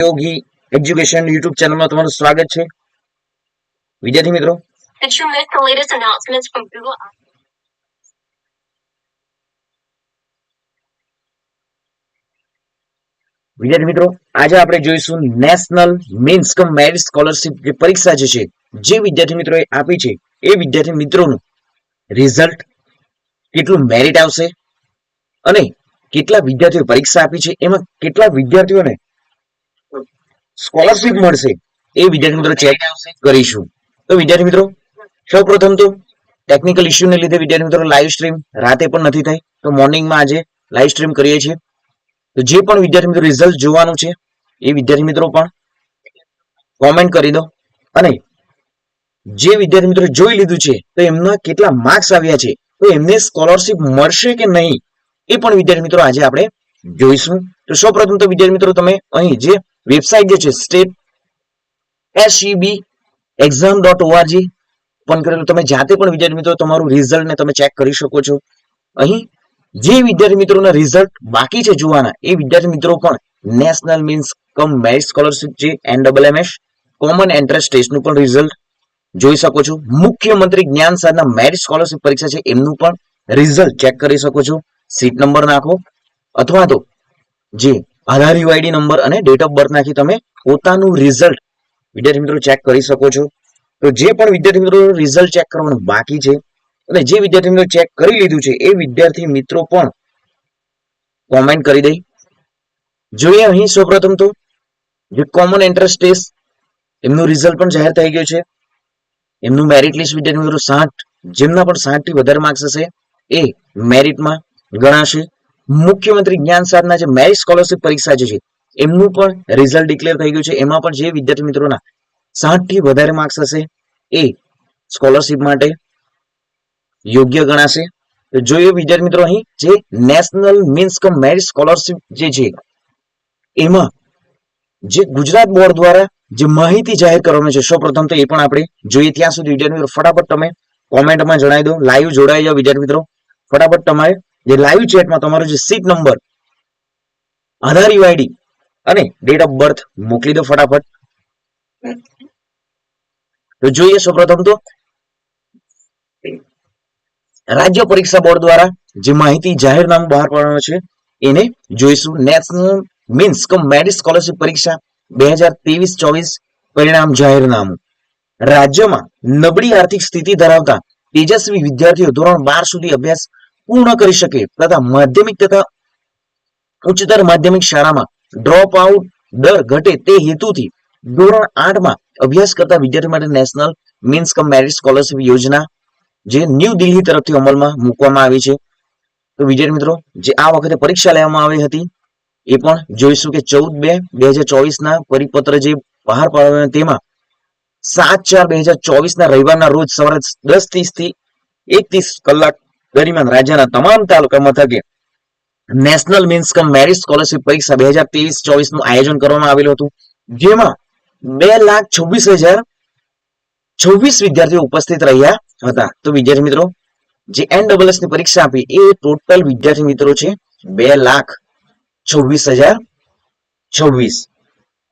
યોગી education YouTube ચેનલમાં તમારું સ્વાગત છે વિદ્યાર્થી મિત્રો? વિદ્યાર્થી મિત્રો આજે આપણે જોઈશું national means cum merit scholarship જે પરીક્ષા જે છે જે વિદ્યાર્થી મિત્રોએ આપી છે એ વિદ્યાર્થી મિત્રોનું રિઝલ્ટ કેટલું મેરિટ આવશે અને કેટલા વિદ્યાર્થીઓ પરીક્ષા આપી છે એમાં કેટલા વિદ્યાર્થીઓને સ્કોલરશિપ મળશે. એ વિદ્યાર્થી મિત્રો ચેક કરીશું. તો વિદ્યાર્થી મિત્રો સૌ પ્રથમ તો ટેકનિકલ ઇસ્યુને લીધે વિદ્યાર્થી મિત્રો લાઈવ સ્ટ્રીમ રાતે પણ નથી થઈ. તો મોર્નિંગમાં આજે લાઈવ સ્ટ્રીમ કરીએ છીએ. તો જે પણ વિદ્યાર્થી મિત્રો રિઝલ્ટ જોવાનું છે, એ વિદ્યાર્થી મિત્રો પણ કોમેન્ટ કરી દો. અને જે વિદ્યાર્થી મિત્રો જોઈ લીધું છે, તો એમના કેટલા માર્ક્સ આવ્યા છે, તો એમને સ્કોલરશિપ મળશે કે નહીં, એ પણ વિદ્યાર્થી મિત્રો આજે આપણે જોઈશું. તો સૌપ્રથમ તો વિદ્યાર્થી મિત્રો તમે અહીં જે વેબસાઇટ જે છે state SEB exam dot org open કરેલું તમે જાતે પણ વિદ્યાર્થી મિત્રો, તમારું રિઝલ્ટ ને તમે ચેક કરી શકો છો. અહીં જે વિદ્યાર્થી મિત્રોના રિઝલ્ટ બાકી છે જોવાના, એ વિદ્યાર્થી મિત્રો પણ national means cum merit scholarship એમ એનડબલએમએસ કોમન એન્ટ્રન્સ ટેસ્ટનું પણ રિઝલ્ટ જોઈ શકો છો. મુખ્યમંત્રી જ્ઞાન સાધના મેરિટ સ્કોલરશિપ પરીક્ષા છે, એમનું પણ રિઝલ્ટ ચેક કરી શકો છો. સીટ નંબર નાખો. અથવા તો જે આધાર યુઆઈડી નંબર અને ડેટ ઓફ બર્થ નાખી તમે પોતાનું રિઝલ્ટ વિદ્યાર્થી મિત્રો ચેક કરી શકો છો. તો જે પણ વિદ્યાર્થી મિત્રો રિઝલ્ટ ચેક કરવાનું બાકી છે, અને જે વિદ્યાર્થી મિત્રો ચેક કરી લીધું છે, એ વિદ્યાર્થી મિત્રો પણ કોમેન્ટ કરી દઈ. જોઈએ અહીં સૌપ્રથમ તો, જે કોમન એન્ટ્રન્સ ટેસ્ટ એમનું રિઝલ્ટ પણ જાહેર થઈ ગયું છે. એમનું મેરિટ લિસ્ટ વિદ્યાર્થી મિત્રો સાઠ, જેમના પણ સાઠથી વધારે માર્ક્સ હશે, એ મેરિટમાં ગણાશે. મુખ્યમંત્રી જ્ઞાન સાધના જે મેરિટ સ્કોલરશિપ પરીક્ષા જે છે, એમનું પણ રિઝલ્ટ ડિક્લેર થઈ ગયું છે. એમાં પણ જે વિદ્યાર્થી મિત્રોના સાઠ વધારે માર્ક્સ હશે, એ સ્કોલરશિપ માટે યોગ્ય ગણાશે. જોઈએ વિદ્યાર્થી મિત્રો અહીં, જે national means cum merit scholarship જે છે, એમાં જે ગુજરાત બોર્ડ દ્વારા જે માહિતી જાહેર કરવામાં છે, સૌપ્રથમ તો એ પણ આપણે જોઈએ. ત્યાં સુધી વિદ્યાર્થી મિત્રો, ફટાફટ તમે કોમેન્ટમાં જણાવી દો. લાઈવ જોડાઈ જાઓ વિદ્યાર્થી મિત્રો. ફટાફટ તમારે જે લાઈવ ચેટમાં તમારો જે સીટ નંબર આધાર યુઆઈડી અને ડેટ ઓફ બર્થ મોકલી દો ફટાફટ. તો જોઈએ સૌપ્રથમ તો, રાજ્ય પરીક્ષા બોર્ડ દ્વારા જે માહિતી જાહેરનામું બહાર પાડવાનું છે, એને જોઈશું. National means cum merit scholarship પરીક્ષા બે હજાર ત્રેવીસ ચોવીસ પરિણામ જાહેરનામું. રાજ્યમાં નબળી આર્થિક સ્થિતિ ધરાવતા તેજસ્વી વિદ્યાર્થીઓ ધોરણ બાર સુધી અભ્યાસ પૂર્ણ કરી શકે. તથા માધ્યમિક તથા ઉચ્ચતર માધ્યમિક શાળામાં ડ્રોપ આઉટ દર ઘટે તે હેતુથી ધોરણ આઠમાં અભ્યાસ કરતા વિદ્યાર્થી માટે national means cum merit scholarship યોજના, જે ન્યૂ દિલ્હી તરફથી અમલમાં મૂકવામાં આવી છે. તો વિદ્યાર્થી મિત્રો, જે આ વખતે પરીક્ષા લેવામાં આવી હતી, એ પણ જોઈશું કે ચૌદ બે બે હજાર ચોવીસ ના પરિપત્ર જે બહાર પાડવામાં તેમાં સાત ચાર બે હજાર ચોવીસ ના રવિવારના રોજ સવારે દસ ત્રીસથી એક ત્રીસ કલાક દરમિયાન રાજ્યના તમામ તાલુકા મથકે national means cum merit scholarship પરીક્ષા બે હજાર ત્રેવીસ, ચોવીસનું આયોજન કરવામાં આવેલું હતું. જેમાં બે લાખ છવ્વીસ હજાર છવ્વીસ વિદ્યાર્થીઓ ઉપસ્થિત રહ્યા હતા. તો વિદ્યાર્થી મિત્રો, જે એન ડબલની પરીક્ષા આપી, એ ટોટલ વિદ્યાર્થી મિત્રો છે બે લાખ છવ્વીસ હજાર છવ્વીસ.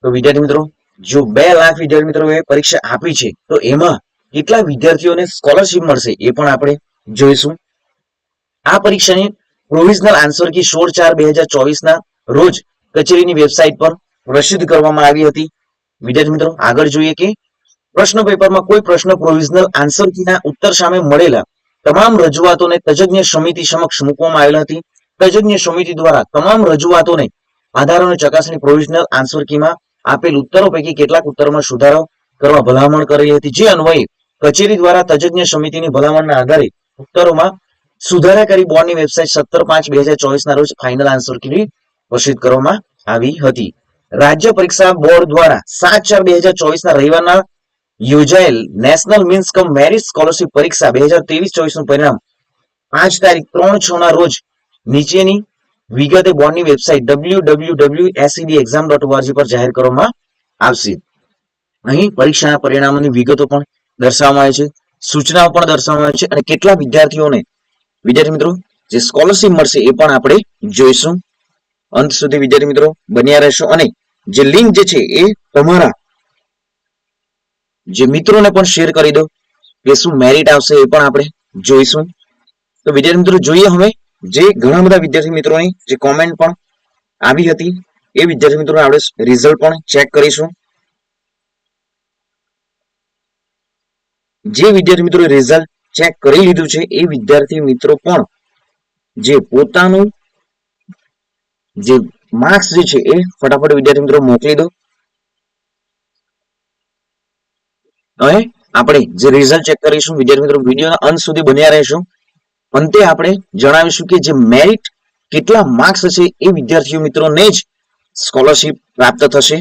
તો વિદ્યાર્થી મિત્રો, જો બે લાખ વિદ્યાર્થી મિત્રો એ પરીક્ષા આપી છે, તો એમાં કેટલા વિદ્યાર્થીઓને સ્કોલરશિપ મળશે એ પણ આપણે જોઈશું. આ પરીક્ષાની પ્રોવિઝનલ આન્સર કી સોળ ચાર બે હજાર ચોવીસ ના રોજ કચેરીની વેબસાઇટ પર પ્રસિદ્ધ કરવામાં આવી હતી. વિદ્યાર્થી મિત્રો, આગળ જોઈએ કે પ્રશ્ન પેપરમાં કોઈ પ્રશ્ન પ્રોવિઝનલ આન્સર કીના ઉત્તર સામે મળેલા તમામ રજૂઆતોને તજજ્ઞ સમિતિ સમક્ષ મૂકવામાં આવેલ હતી. તજજ્ઞ સમિતિ દ્વારા તમામ રજૂઆતોને આધારોને ચકાસણી પ્રોવિઝનલ આન્સર કીમાં આપેલ ઉત્તરો પૈકી કેટલાક ઉત્તરોમાં સુધારો કરવા ભલામણ કરી હતી. જે અન્વયે કચેરી દ્વારા તજજ્ઞ સમિતિની ભલામણના આધારે ઉત્તરોમાં સુધારા કરી બોર્ડની વેબસાઇટ સત્તર પાંચ બે હજાર ચોવીસ ના રોજ ફાઇનલ આન્સર કી ઘોષિત કરવામાં આવી હતી. રાજ્ય પરીક્ષા બોર્ડ દ્વારા સાત ચાર બે હજાર ચોવીસ ના રવિવારના યોજાયેલ national means cum merit scholarship પરીક્ષા બે હજાર ત્રેવીસ ચોવીસનું પરિણામ પાંચ તારીખ ત્રણ છ ના રોજ નીચેની વિગતે બોર્ડની website W W W SED exam dot org પર જાહેર કરવામાં આવશે. અહીં પરીક્ષાના પરિણામોની વિગતો પણ દર્શાવવામાં આવી છે, સૂચનાઓ પણ દર્શાવવામાં આવી છે અને કેટલા વિદ્યાર્થીઓને વિદ્યાર્થી મિત્રો, જે સ્કોલરશિપ મળશે એ પણ આપણે જોઈશું. અંત સુધી વિદ્યાર્થી મિત્રો બન્યા રહેશો અને જે લિંક જે છે એ તમારા. જે મિત્રોને પણ શેર કરી દો કે શું મેરિટ આવશે એ પણ આપણે જોઈશું. તો વિદ્યાર્થી મિત્રો, જોઈએ હવે જે ઘણા બધા વિદ્યાર્થી મિત્રોની જે કોમેન્ટ પણ આવી હતી, એ વિદ્યાર્થી મિત્રો આપણે રિઝલ્ટ પણ ચેક કરીશું. જે વિદ્યાર્થી મિત્રો રિઝલ્ટ ચેક કરી લીધું છે એ વિદ્યાર્થી મિત્રો પણ જે પોતાનું જે માર્ક્સ જે છે એ ફટાફટ વિદ્યાર્થી મિત્રો મોકલી દો. હવે આપણે જે રિઝલ્ટ ચેક કરીશું, વિદ્યાર્થી મિત્રો વિડીયોના અંત સુધી બન્યા રહેશું. અંતે આપણે જણાવીશું કે જે મેરિટ કેટલા માર્ક્સ હશે એ વિદ્યાર્થીઓ મિત્રોને જ સ્કોલરશિપ પ્રાપ્ત થશે.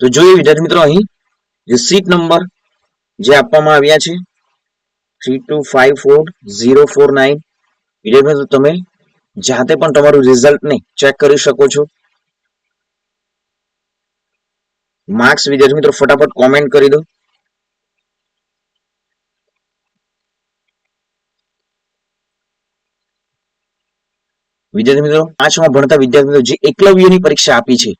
તો જોઈએ વિદ્યાર્થી મિત્રો અહીં જે સીટ નંબર જે આપવામાં આવ્યા છે three two five four zero four nine વિદ્યાર્થી મિત્રો, તમે જાતે પણ તમારું રિઝલ્ટ ને ચેક કરી શકો છો. માર્ક્સ વિદ્યાર્થી મિત્રો, ફટાફટ કોમેન્ટ કરી દો. વિદ્યાર્થી મિત્રો, પાંચમાં ભણતા વિદ્યાર્થી મિત્રો, જે એકલવ્યની પરીક્ષા આપી છે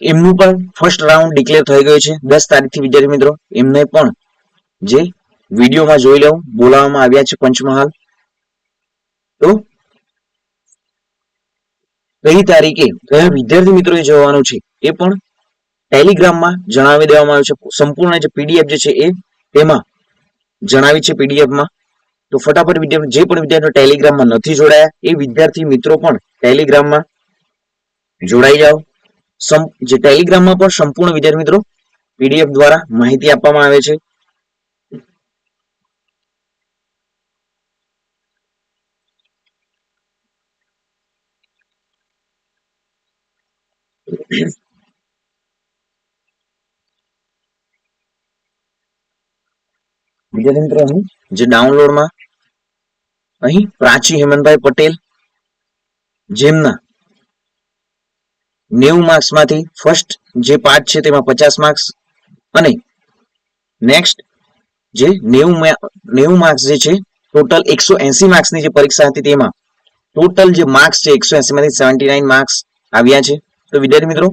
એમનું પણ ફર્સ્ટ રાઉન્ડ ડિક્લેર થઈ ગયું છે. દસ તારીખથી, વિદ્યાર્થી મિત્રો, એમને પણ જે વિડીયોમાં જોઈ લેવું, બોલાવવામાં આવ્યા છે પંચમહાલ. તો કઈ તારીખે કયા વિદ્યાર્થી મિત્રોએ જવાનું છે એ પણ ટેલિગ્રામમાં જણાવી દેવામાં આવ્યું છે. સંપૂર્ણ જે પીડીએફ જે છે એ તેમાં જણાવી છે પીડીએફમાં તો ફટાફટ વિદ્યાર્થી, જે પણ વિદ્યાર્થીઓ ટેલિગ્રામમાં નથી જોડાયા, એ વિદ્યાર્થી મિત્રો પણ ટેલિગ્રામમાં જોડાઈ જાઓ. જે ટેલિગ્રામમાં પણ સંપૂર્ણ વિદ્યાર્થી મિત્રો પીડીએફ દ્વારા માહિતી આપવામાં આવે છે. જે ડાઉનલોડમાં અહીં પ્રાચી હેમંતભાઈ પટેલ જેમના નેવું માર્ક્સમાંથી ફર્સ્ટ જે પાર્ટ છે તેમાં પચાસ માર્ક્સ. અને નેક્સ્ટ જે નેવું નેવું માર્ક્સ જે છે ટોટલ એકસો એસી માર્ક્સની જે પરીક્ષા હતી તેમાં ટોટલ જે માર્ક્સ છે એકસો એસી માંથી સેવન્ટી નાઇન માર્ક્સ આવ્યા છે. તો વિદ્યાર્થી મિત્રો,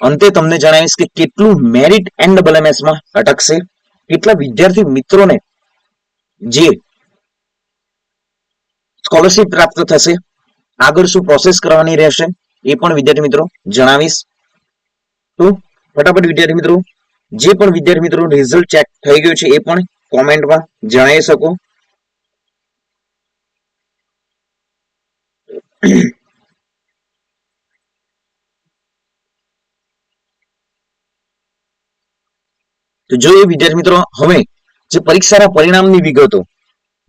અંતે તમને જણાવીશ કે કેટલું મેરિટ એન્ડ ડબલમાં અટકશે. કેટલા વિદ્યાર્થી મિત્રોને જે સ્કોલરશિપ પ્રાપ્ત થશે આગળ શું પ્રોસેસ કરવાની રહેશે એ પણ વિદ્યાર્થી મિત્રો જણાવીશ. તો ફટાફટ વિદ્યાર્થી મિત્રો, જે પણ વિદ્યાર્થી મિત્રો રિઝલ્ટ ચેક થઈ ગયું છે એ પણ કોમેન્ટમાં જણાવી શકો. તો જોઈએ વિદ્યાર્થી મિત્રો હવે જે પરીક્ષાના પરિણામની વિગતો,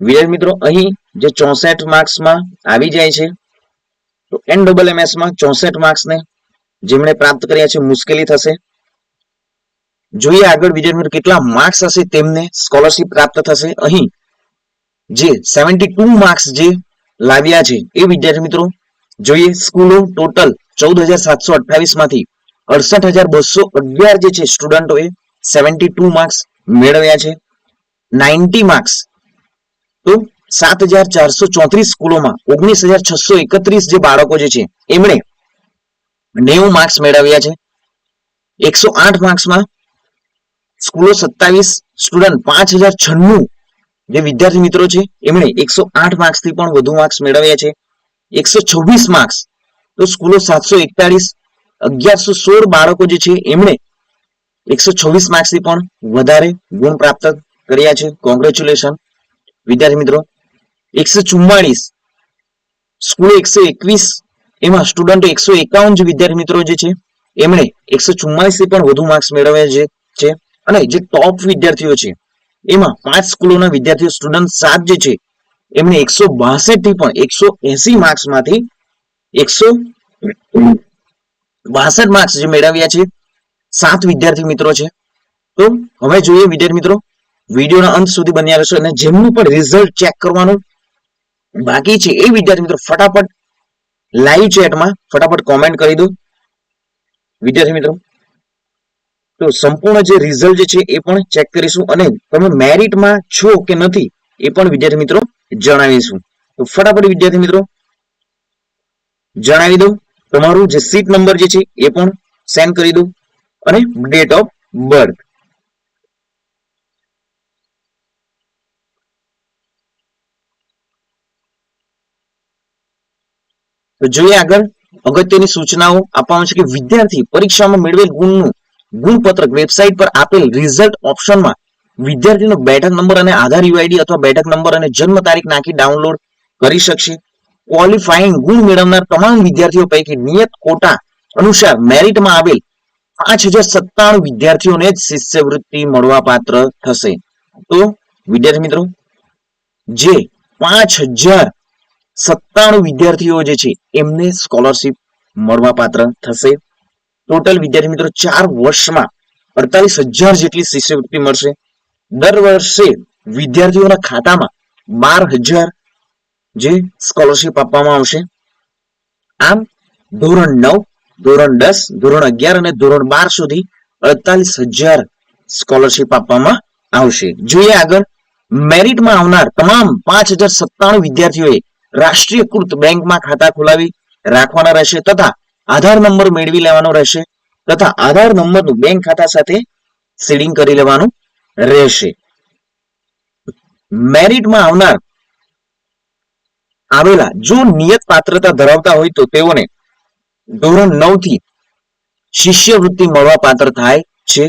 વિદ્યાર્થી મિત્રો અહીં જે ચોસઠ માર્ક્સમાં આવી જાય છે તો એન ડબલ એમ માં ચોસઠ માર્ક્સને જેમણે પ્રાપ્ત કર્યા છે, મુશ્કેલી થશે. જોઈએ આગળ વિદ્યાર્થી કેટલા માર્ક્સ હશે, તેમને સ્કોલરશિપ પ્રાપ્ત થશે. અહીં જે સેવન્ટી ટુ માર્ક્સ જે લાવ્યા છે, એ વિદ્યાર્થી મિત્રો, જોઈએ સ્કૂલો ટોટલ ચૌદ હજાર સાતસો અઠ્ઠાવીસમાંથી અડસઠ હજાર બસો અગિયાર જે છે સ્ટુડન્ટોએ સેવન્ટી ટુ માર્ક્સ મેળવ્યા છે. નાઇન્ટી માર્ક્સ તો સાત હજાર ચારસો ચોત્રીસ સ્કૂલોમાં ઓગણીસ હજાર છસો એકત્રીસ જે બાળકો જે છે, એમણે નેવું માર્ક્સ મેળવ્યા છે. એકસો આઠ માર્ક્સમાં સ્કૂલો સત્તાવીસ સ્ટુડન્ટ પાંચ હજાર છન્નું જે વિદ્યાર્થી મિત્રો છે, એમણે એકસો આઠ માર્ક્સથી પણ વધુ માર્ક્સ મેળવ્યા છે. એકસો છવ્વીસ માર્ક્સ તો સ્કૂલો સાતસો એકતાળીસ, અગિયારસો સોળ બાળકો જે છે, એમણે એકસો છવ્વીસ માર્ક્સથી પણ વધારે ગુણ પ્રાપ્ત કર્યા છે. કોંગ્રેચ્યુલેશન વિદ્યાર્થી મિત્રો એકસો ચુમ્માળીસ સ્કૂલે એકસો એકવીસ, એમાં સ્ટુડન્ટો એકસો એકાવન વિદ્યાર્થી મિત્રો જે છે, એમણે એકસો ચુમ્માલીસથી પણ વધુ માર્ક્સ મેળવ્યા છે. અને જે ટોપ વિદ્યાર્થીઓ છે, એમાં પાંચ સ્કૂલોના વિદ્યાર્થીઓ સ્ટુડન્ટ સાત જે છે, એમણે એકસો બાસઠથી પણ એકસો એસી માર્ક્સમાંથી એકસો બાસઠ માર્ક્સ જે મેળવ્યા છે, સાત વિદ્યાર્થી મિત્રો છે. તો હવે જોઈએ વિદ્યાર્થી મિત્રો, વિડીયોના અંત સુધી બન્યા રહેશો અને જેમનું પણ રિઝલ્ટ ચેક કરવાનું બાકી છે એ વિદ્યાર્થી મિત્રો ફટાફટ લાઈવ ચેટમાં ફટાફટ કોમેન્ટ કરી દો. વિદ્યાર્થી મિત્રો, તો સંપૂર્ણ જે રિઝલ્ટ છે એ પણ ચેક કરીશું અને તમે મેરિટમાં છો કે નથી એ પણ વિદ્યાર્થી મિત્રો જણાવીશું. તો ફટાફટ વિદ્યાર્થી મિત્રો જણાવી દઉં. તમારું જે સીટ નંબર જે છે એ પણ સેન્ડ કરી દઉં અને ડેટ ઓફ બર્થ તો જોઈએ આગળ, અગત્યની સૂચનાઓ આપવામાં છે કે વિદ્યાર્થી પરીક્ષામાં મેળવેલ ગુણનું ગુણપત્રક વેબસાઇટ પર આપેલ રિઝલ્ટ ઓપ્શનમાં વિદ્યાર્થીનો બેઠક નંબર અને આધાર યુઆઈડી અથવા બેઠક નંબર અને જન્મ તારીખ નાખી ડાઉનલોડ કરી શકશે. ક્વોલિફાઈંગ ગુણ મેળવનાર તમામ વિદ્યાર્થીઓ પૈકી નિયત કોટા અનુસાર મેરિટમાં આવેલ પાંચ હજાર સત્તાણું વિદ્યાર્થીઓને જ શિષ્યવૃત્તિ મળવા પાત્ર થશે. તો વિદ્યાર્થી મિત્રો, જે પાંચ હજાર સત્તાણું વિદ્યાર્થીઓ જે છે, એમને સ્કોલરશિપ મળવાપાત્ર થશે. ટોટલ વિદ્યાર્થી મિત્રો, ચાર વર્ષમાં અડતાલીસ હજાર જેટલી શિષ્યવૃત્તિ મળશે. દર વર્ષે વિદ્યાર્થીઓના ખાતામાં બાર હજાર જે સ્કોલરશિપ આપવામાં આવશે. આમ, ધોરણ નવ, ધોરણ દસ, ધોરણ અગિયાર અને ધોરણ બાર સુધી અડતાલીસ હજાર સ્કોલરશિપ આપવામાં આવશે. જોઈએ આગળ મેરિટમાં આવનાર તમામ પાંચ હજાર સત્તાણું વિદ્યાર્થીઓએ રાષ્ટ્રીયકૃત બેંકમાં ખાતા ખોલાવી રાખવાના રહેશે તથા આધાર નંબર મેળવી લેવાનો રહેશે તથા આધાર નંબરનું બેંક ખાતા સાથે સીડિંગ કરી લેવાનું રહેશે. મેરિટમાં આવનાર આવેલા જો નિયત પાત્રતા ધરાવતા હોય તો તેઓને ધોરણ નવથી શિષ્યવૃત્તિ મળવા પાત્ર થાય છે.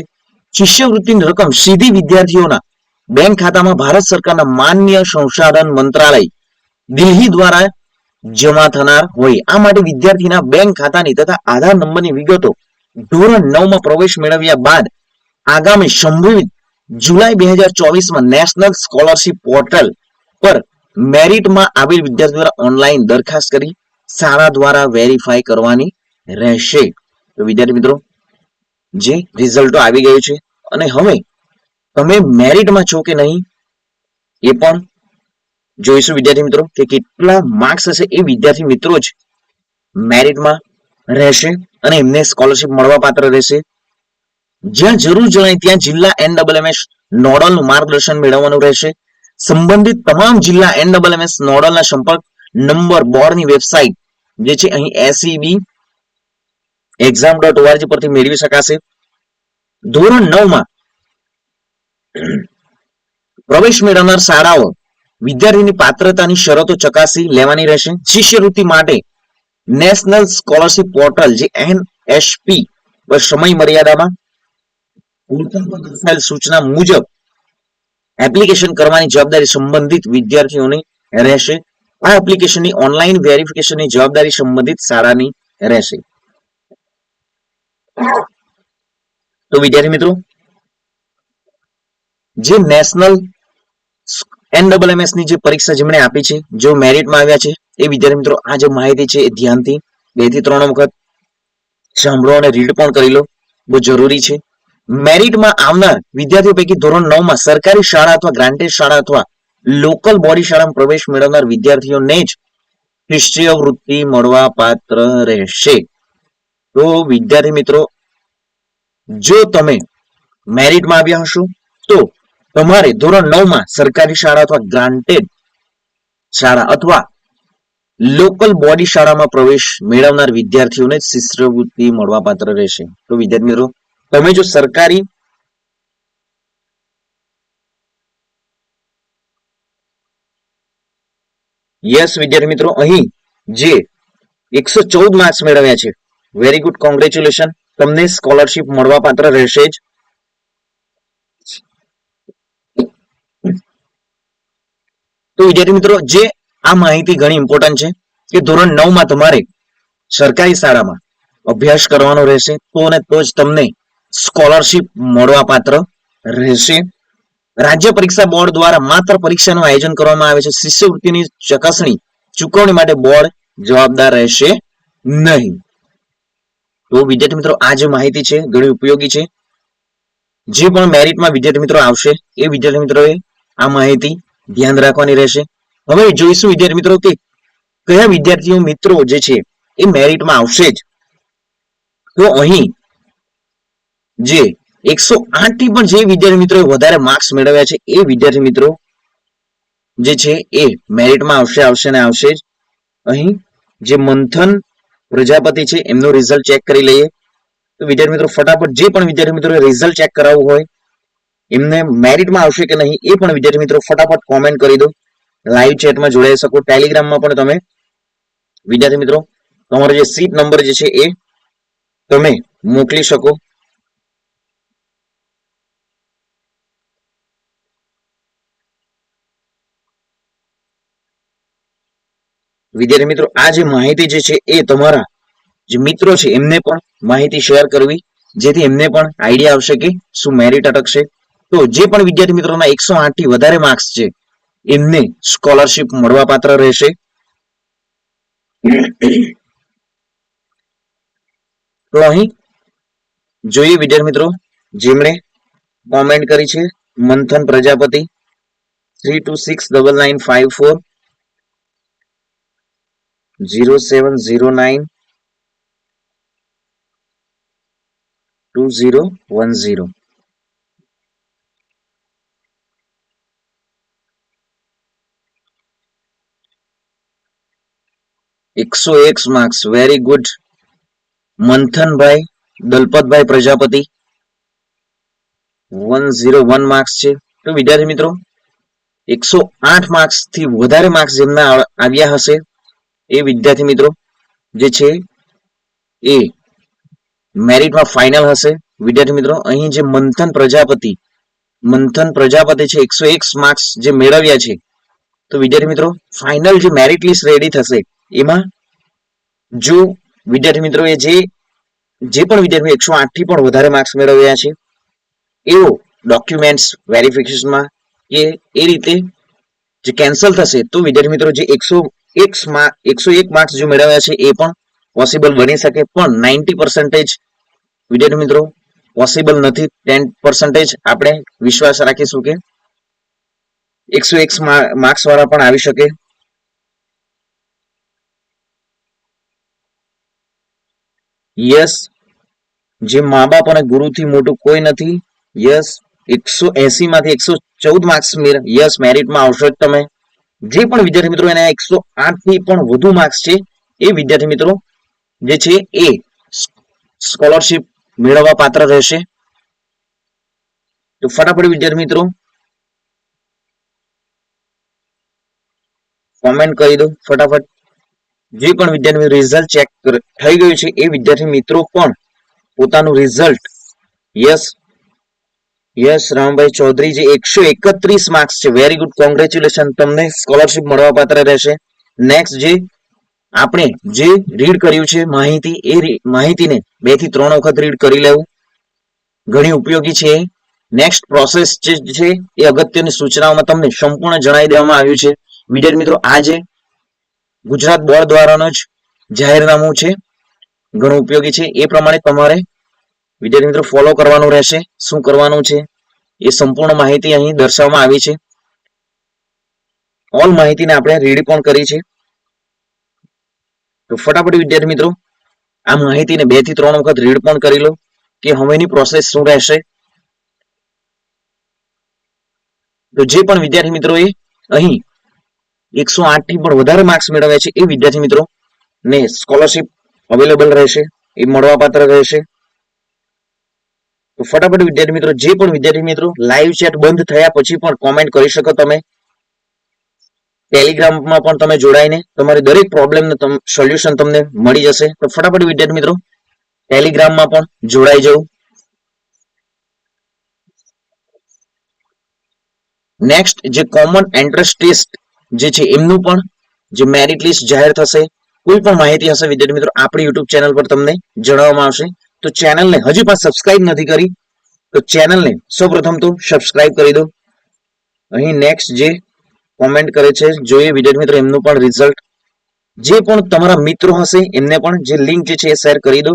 શિષ્યવૃત્તિની રકમ સીધી વિદ્યાર્થીઓના બેંક ખાતામાં ભારત સરકારના માન્ય સંસાધન મંત્રાલય દિલ્હી દ્વારા જમા થનાર હોય. આ માટે વિદ્યાર્થીના બેંક ખાતાની તથા આધાર નંબરની વિગતો ધોરણ નવમાં પ્રવેશ મેળવ્યા બાદ આગામી સંભવિત જુલાઈ બે હજાર ચોવીસમાં નેશનલ સ્કોલરશીપ પોર્ટલ પર મેરિટમાં આવેલ વિદ્યાર્થી દ્વારા ઓનલાઈન દરખાસ્ત કરી શાળા દ્વારા વેરીફાઈ કરવાની રહેશે. તો વિદ્યાર્થી મિત્રો, જે રિઝલ્ટો આવી ગયું છે અને હવે તમે મેરિટમાં છો કે નહીં એ પણ જોઈશું વિદ્યાર્થી મિત્રો કે કેટલા માર્ક્સ હશે એ વિદ્યાર્થી મિત્રો જ મેરિટમાં રહેશે અને એમને સ્કોલરશિપ મળવા પાત્ર રહેશે. જ્યાં જરૂર જણાય ત્યાં જિલ્લા એનડબલએમએસ નોડલનું માર્ગદર્શન મેળવવાનું રહેશે. સંબંધિત તમામ જિલ્લા એનડબલએમએસ નોડલના સંપર્ક નંબર બોર્ડની વેબસાઇટ જે છે અહીં એસીબી એક્ઝામ ડોટ ઓઆરજી પરથી મેળવી શકાશે. ધોરણ નવમાં પ્રવેશ મેળવનાર શાળાઓ વિદ્યાર્થીની પાત્રતાની શરતો ચકાસી લેવાની રહેશે. શિષ્યવૃત્તિ માટે નેશનલ સ્કોલરશિપ પોર્ટલ, જે એનએસપી પર સમય મર્યાદામાં દર્શાવેલ સૂચના મુજબ એપ્લિકેશન કરવાની જવાબદારી સંબંધિત વિદ્યાર્થીઓની રહેશે. આ એપ્લિકેશનની ઓનલાઈન વેરિફિકેશનની જવાબદારી સંબંધિત શાળાની રહેશે. તો વિદ્યાર્થી મિત્રો, જે નેશનલ એનડબલએમએસની જે પરીક્ષા જેમણે આપી છે જો મેરિટમાં આવ્યા છે, એ વિદ્યાર્થી મિત્રો, આ જે માહિતી છે એ ધ્યાનથી બેથી ત્રણ વખત સાંભળો અને રીડ પણ કરી લો. બહુ જરૂરી છે. મેરિટમાં આવનાર વિદ્યાર્થીઓ પૈકી ધોરણ નવમાં સરકારી શાળા અથવા ગ્રાન્ટેડ શાળા અથવા લોકલ બોડી શાળામાં પ્રવેશ મેળવનાર વિદ્યાર્થીઓને જ શિષ્યવૃત્તિ મળવા પાત્ર રહેશે. તો વિદ્યાર્થી મિત્રો, જો તમે મેરિટમાં આવ્યા હશો, તો તમારે ધોરણ નવમાં સરકારી શાળા અથવા ગ્રાન્ટેડ શાળા અથવા લોકલ બોડી શાળામાં પ્રવેશ મેળવનાર વિદ્યાર્થીઓને શિષ્યવૃત્તિ મળવા પાત્ર રહેશે. તો વિદ્યાર્થી મિત્રો, તમે જો સરકારી યસ વિદ્યાર્થી મિત્રો, અહીં જે એકસો ચૌદ માર્ક્સ મેળવ્યા છે. વેરી ગુડ કોંગ્રેચ્યુલેશન તમને સ્કોલરશિપ મળવા પાત્ર રહેશે જ. તો વિદ્યાર્થી મિત્રો, જે આ માહિતી ઘણી ઇમ્પોર્ટન્ટ છે કે ધોરણ નવમાં તમારે સરકારી શાળામાં અભ્યાસ કરવાનો રહેશે તો અને તો જ તમને સ્કોલરશિપ મળવા પાત્ર રહેશે. રાજ્ય પરીક્ષા બોર્ડ દ્વારા માત્ર પરીક્ષાનું આયોજન કરવામાં આવે છે. શિષ્યવૃત્તિની ચકાસણી ચૂકવણી માટે બોર્ડ જવાબદાર રહેશે નહીં. તો વિદ્યાર્થી મિત્રો, આ જે માહિતી છે ઘણી ઉપયોગી છે. જે પણ મેરિટમાં વિદ્યાર્થી મિત્રો આવશે, એ વિદ્યાર્થી મિત્રોએ આ માહિતી ધ્યાન રાખવાની રહેશે. હવે જોઈશું વિદ્યાર્થી મિત્રો કે કયા વિદ્યાર્થીઓ મિત્રો જે છે એ મેરિટમાં આવશે જ. તો અહીં જે એકસો આઠથી પણ જે વિદ્યાર્થી મિત્રોએ વધારે માર્ક્સ મેળવ્યા છે, એ વિદ્યાર્થી મિત્રો જે છે એ મેરિટમાં આવશે આવશે ને આવશે જ. અહીં જે મંથન પ્રજાપતિ છે, એમનું રિઝલ્ટ ચેક કરી લઈએ. તો વિદ્યાર્થી મિત્રો ફટાફટ જે પણ વિદ્યાર્થી મિત્રો રિઝલ્ટ ચેક કરાવવું હોય એમને મેરિટમાં આવશે કે નહીં એ પણ વિદ્યાર્થી મિત્રો ફટાફટ કોમેન્ટ કરી દો. લાઈવ ચેટમાં જોડાઈ શકો. ટેલિગ્રામમાં પણ તમે. વિદ્યાર્થી મિત્રો, તમારો જે સીટ નંબર જે છે એ તમે મોકલી શકો. વિદ્યાર્થી મિત્રો, આ જે માહિતી જે છે એ તમારા જે મિત્રો છે એમને પણ માહિતી શેર કરવી, જેથી એમને પણ આઈડિયા આવશે કે શું મેરિટ અટકશે. તો જે પણ વિદ્યાર્થી મિત્રોના એકસો થી વધારે માર્ક્સ છે, એમને સ્કોલરશિપ મળવા પાત્ર રહેશે. તો અહીં જોઈએ વિદ્યાર્થી મિત્રો, જેમણે કોમેન્ટ કરી છે, Manthan Prajapati three two six double nine five four zero seven zero nine two zero one zero એકસો એક marks very good મંથનભાઈ, Dalpatbhai Prajapati. One zero one marks છે. તો વિદ્યાર્થી મિત્રો, એકસો આઠ માર્ક્સથી વધારે માર્ક્સ જેમના આવ્યા હશે એ વિદ્યાર્થી મિત્રો, જે છે એ મેરિટમાં ફાઇનલ હશે. વિદ્યાર્થી મિત્રો, અહીં જે મંથન પ્રજાપતિ મંથન પ્રજાપતિ છે, એકસો એક માર્ક્સ જે મેળવ્યા છે. તો વિદ્યાર્થી મિત્રો ફાઇનલ જે મેરિટ લિસ્ટ રેડી થશે એમાં જો વિદ્યાર્થી મિત્રોએ જે જે પણ વિદ્યાર્થી એકસો આઠથી પણ વધારે માર્ક્સ મેળવ્યા છે, એવો ડોક્યુમેન્ટ્સ વેરિફિકેશનમાં કે એ રીતે જે કેન્સલ થશે, તો વિદ્યાર્થી મિત્રો જે એકસો એક એકસો એક માર્ક્સ જો મેળવ્યા છે, એ પણ પોસિબલ બની શકે. પણ નાઇન્ટી પર્સન્ટેજ વિદ્યાર્થી મિત્રો પોસિબલ નથી. ટેન પર્સન્ટેજ આપણે વિશ્વાસ રાખીશું કે એકસો એક માર્ક્સ વાળા પણ આવી શકે. યસ જે મા બાપ અને ગુરુથી મોટું કોઈ નથી. યસ એકસો એસી માંથી એકસો ચૌદ માર્ક્સ યસ મેરિટમાં આવશો જ તમે. જે પણ વિદ્યાર્થી મિત્રો એના એકસો આઠથી પણ વધુ માર્ક્સ છે, એ વિદ્યાર્થી મિત્રો જે છે એ સ્કોલરશિપ મેળવવા પાત્ર રહેશે. તો ફટાફટ વિદ્યાર્થી મિત્રો કોમેન્ટ કરી દો ફટાફટ. જે પણ વિદ્યાર્થી રિઝલ્ટ ચેક થઈ ગયું છે, એ વિદ્યાર્થી મિત્રો પણ પોતાનું result yes yes Rambhai Chaudhary જે એકસો એકત્રીસ માર્ક્સ છે. વેરી ગુડ કોંગ્રેચ્યુલેશન તમને સ્કોલરશિપ મળવા પાત્ર રહેશે. નેક્સ્ટ જે આપણે જે રીડ કર્યું છે, માહિતી, એ માહિતીને બેથી ત્રણ વખત રીડ કરી લેવું. ઘણી ઉપયોગી છે. નેક્સ્ટ પ્રોસેસ જે છે, એ અગત્યની સૂચનાઓમાં તમને સંપૂર્ણ જણાવી દેવામાં આવ્યું છે. વિદ્યાર્થી મિત્રો આ જે ગુજરાત બોર્ડ દ્વારાનો જ જાહેરનામું છે. ઘણું ઉપયોગી છે. એ પ્રમાણે તમારે વિદ્યાર્થી મિત્રો ફોલો કરવાનું રહેશે. શું કરવાનું છે? એ સંપૂર્ણ માહિતી અહીં દર્શાવવામાં આવી છે. ઓલ માહિતીને આપણે રીડ પણ કરી છે. તો ફટાફટ વિદ્યાર્થી મિત્રો, આ માહિતીને બેથી ત્રણ વખત રીડ પણ કરી લો કે હવેની પ્રોસેસ શું રહેશે. તો જે પણ વિદ્યાર્થી મિત્રોએ અહીં એકસો આઠથી પણ વધારે માર્ક્સ મેળવ્યા છે એ વિદ્યાર્થી મિત્રો. ને સ્કોલરશિપ અવેલેબલ રહેશે, એ મળવાપાત્ર રહેશે. તો ફટાફટ વિદ્યાર્થી મિત્રો, જે પણ વિદ્યાર્થી મિત્રો લાઈવ ચેટ બંધ થયા પછી પણ કોમેન્ટ કરી શકો તમે. ટેલિગ્રામમાં પણ તમે જોડાઈને તમારી દરેક પ્રોબ્લેમનું સોલ્યુશન તમને મળી જશે. તો ફટાફટ વિદ્યાર્થી મિત્રો ટેલિગ્રામમાં પણ જોડાઈ જવું નેક્સ્ટ જે કોમન એન્ટ્રન્સ ટેસ્ટ જે છે એમનું પણ જે મેરિટ લિસ્ટ જાહેર થશે, કોઈ પણ માહિતી હશે, વિદ્યાર્થી મિત્રો, આપણી યુટ્યુબ ચેનલ પર તમને જણાવવામાં આવશે. તો ચેનલને હજી પણ સબસ્ક્રાઇબ નથી કરી, તો ચેનલને સૌપ્રથમ તો સબસ્ક્રાઇબ કરી દો. અહીં નેક્સ્ટ જે કોમેન્ટ કરે છે જોઈએ વિદ્યાર્થી મિત્રો, એમનું પણ રિઝલ્ટ જે પણ તમારા મિત્રો હશે, એમને પણ જે લિંક જે છે એ શેર કરી દો.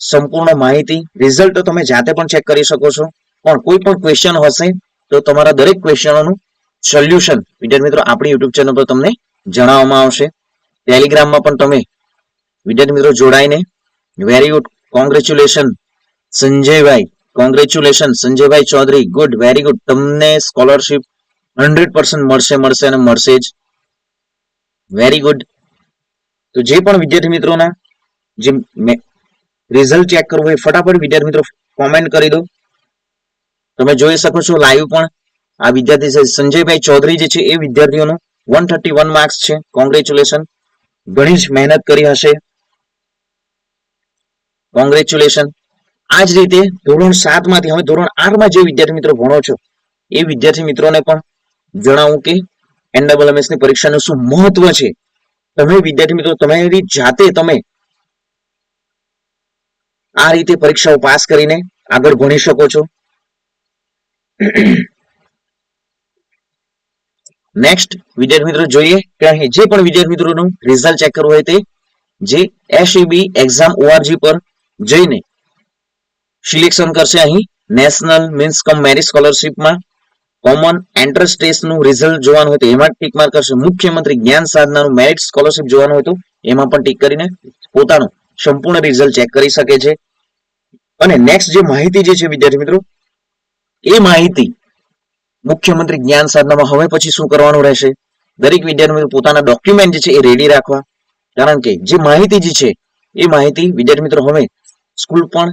સંપૂર્ણ માહિતી રિઝલ્ટ તો તમે જાતે પણ ચેક કરી શકો છો. પણ કોઈ પણ ક્વેશ્ચન હશે, તો તમારા દરેક ક્વેશ્ચનોનું સોલ્યુશન વિદ્યાર્થી મિત્રો, આપણી યુટ્યુબ ચેનલ પર તમને જણાવવામાં આવશે. ટેલિગ્રામમાં પણ તમે વિદ્યાર્થી મિત્રો જોડાઈને વેરી ગુડ કોંગ્રેચ્યુલેશન સંજયભાઈ. કોંગ્રેચ્યુલેશન સંજયભાઈ ચૌધરી. ગુડ વેરી ગુડ તમને સ્કોલરશિપ હંડ્રેડ પર્સન્ટ મળશે મળશે અને મળશે જ. વેરી ગુડ તો જે પણ વિદ્યાર્થી મિત્રોના જે રિઝલ્ટ ચેક કરવું હોય, ફટાફટ વિદ્યાર્થી મિત્રો કોમેન્ટ કરી દો. તમે જોઈ શકો છો લાઈવ પણ આ વિદ્યાર્થી છે સંજયભાઈ ચૌધરી જે છે એ વિદ્યાર્થીઓનું વન થર્ટી વન માર્ક્સ છે. કોંગ્રેચ્યુલેશન ઘણી જ મહેનત કરી હશે. કોંગ્રેચ્યુલેશન આ જ રીતે ધોરણ સાતમાંથી હવે ધોરણ આઠમાં જે વિદ્યાર્થી મિત્રો ભણો છો, એ વિદ્યાર્થી મિત્રોને પણ જણાવું કે એનડબલએમએસની પરીક્ષાનું શું મહત્વ છે? તમે વિદ્યાર્થી મિત્રો, તમારી જાતે તમે આ રીતે પરીક્ષાઓ પાસ કરીને આગળ ભણી શકો છો. નેક્સ્ટ વિદ્યાર્થી મિત્રો જોઈએ કે અહીં જે પણ વિદ્યાર્થી મિત્રોનું રિઝલ્ટ ચેક કરવું હોય તે, જે એસઈબી એક્ઝામ ઓઆરજી પર જઈને સિલેક્શન કરશે અહીં નેશનલ મીન્સ કમ મેરિટ સ્કોલરશીપમાં કોમન એન્ટ્રન્સ ટેસ્ટનું રિઝલ્ટ જોવાનું હોય તો એમાં ટીક માર્ક કરશે. મુખ્યમંત્રી જ્ઞાન સાધનાનું મેરિટ સ્કોલરશીપ જોવાનું હોય તો એમાં પણ ટીક કરીને પોતાનું સંપૂર્ણ રિઝલ્ટ ચેક કરી શકે છે. અને નેક્સ્ટ જે માહિતી જે છે વિદ્યાર્થી મિત્રો, એ માહિતી મુખ્યમંત્રી જ્ઞાન સાધનામાં હવે પછી શું કરવાનું રહેશે? દરેક વિદ્યાર્થી પોતાના ડોક્યુમેન્ટ જે છે એ રેડી રાખવા. કારણ કે જે માહિતી જે છે, એ માહિતી વિદ્યાર્થી મિત્રો હવે સ્કૂલ પણ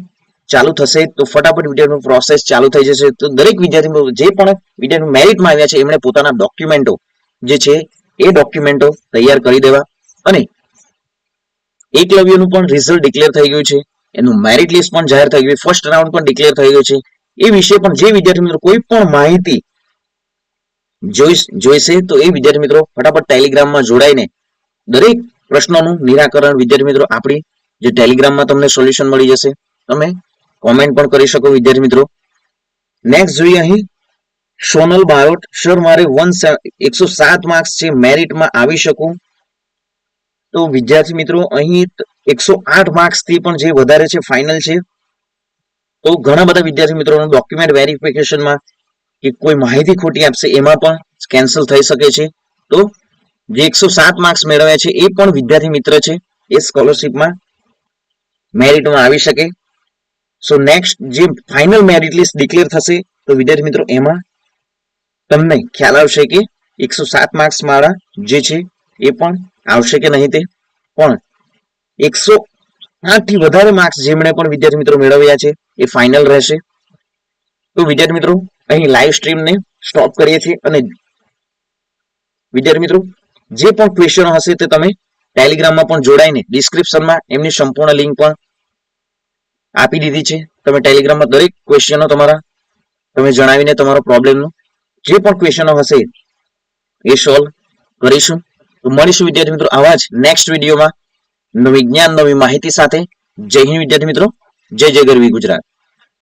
ચાલુ થશે, તો ફટાફટ વિદ્યાર્થી પ્રોસેસ ચાલુ થઈ જશે. તો દરેક વિદ્યાર્થી જે પણ વિદ્યાર્થી મેરિટમાં આવ્યા છે, એમણે પોતાના ડોક્યુમેન્ટો જે છે, એ ડોક્યુમેન્ટો તૈયાર કરી દેવા. અને એકલવ્યનું પણ રિઝલ્ટ ડિક્લેર થઈ ગયું છે. એનું મેરિટ લિસ્ટ પણ જાહેર થઈ ગયું ફર્સ્ટ રાઉન્ડ પણ ડિક્લેર થઈ ગયું છે. એ વિશે પણ જે વિદ્યાર્થી મિત્રો કોઈ પણ માહિતી જોઈ જોઈશે તો એ વિદ્યાર્થી મિત્રો ફટાફટ ટેલિગ્રામમાં જોડાઈને દરેક પ્રશ્નોનું નિરાકરણ વિદ્યાર્થી મિત્રો આપણી જે ટેલિગ્રામમાં તમને સોલ્યુશન મળી જશે. તમે કોમેન્ટ પણ કરી શકો વિદ્યાર્થી મિત્રો. નેક્સ્ટ જોઈએ અહીં સોનલ બાયોટ સર મારે વન એકસો સાત માર્ક્સ છે, મેરિટમાં આવી શકું? તો વિદ્યાર્થી મિત્રો અહીં એકસો આઠ માર્ક્સથી પણ જે વધારે છે, ફાઇનલ છે. તો ઘણા બધા વિદ્યાર્થી મિત્રોનું ડોક્યુમેન્ટ વેરિફિકેશનમાં કે કોઈ માહિતી ખોટી આપશે, એમાં પણ કેન્સલ થઈ શકે છે. તો જે એકસો સાત માર્ક્સ મેળવ્યા છે, એ પણ વિદ્યાર્થી મિત્ર છે, એ સ્કોલરશીપમાં મેરિટમાં આવી શકે. સો નેક્સ્ટ જે ફાઇનલ મેરિટ લિસ્ટ ડિક્લેર થશે, તો વિદ્યાર્થી મિત્રો, એમાં તમને ખ્યાલ આવશે કે એકસો સાત માર્ક્સ માળા જે છે, એ પણ આવશે કે નહીં તે. પણ એકસો આઠથી વધારે માર્ક્સ જેમણે પણ વિદ્યાર્થી મિત્રો મેળવ્યા છે, એ ફાઇનલ રહેશે. તો વિદ્યાર્થી મિત્રો અહીં લાઈવ સ્ટ્રીમને સ્ટોપ કરીએ છીએ અને વિદ્યાર્થી મિત્રો, જે પણ ક્વેશ્ચનો હશે તે તમે ટેલિગ્રામમાં પણ જોડાઈને ડિસ્ક્રિપ્શનમાં એમની સંપૂર્ણ લિંક પણ આપી દીધી છે. તમે ટેલિગ્રામમાં દરેક ક્વેશ્ચનો તમારા, તમે જણાવીને તમારો પ્રોબ્લેમનો જે પણ ક્વેશ્ચનો હશે એ સોલ્વ કરીશું. તો મળીશું વિદ્યાર્થી મિત્રો આવા જ નેક્સ્ટ વિડીયોમાં નવી જ્ઞાન, નવી માહિતી સાથે. જય હિન્દ વિદ્યાર્થી મિત્રો. જય જય ગરવી ગુજરાત.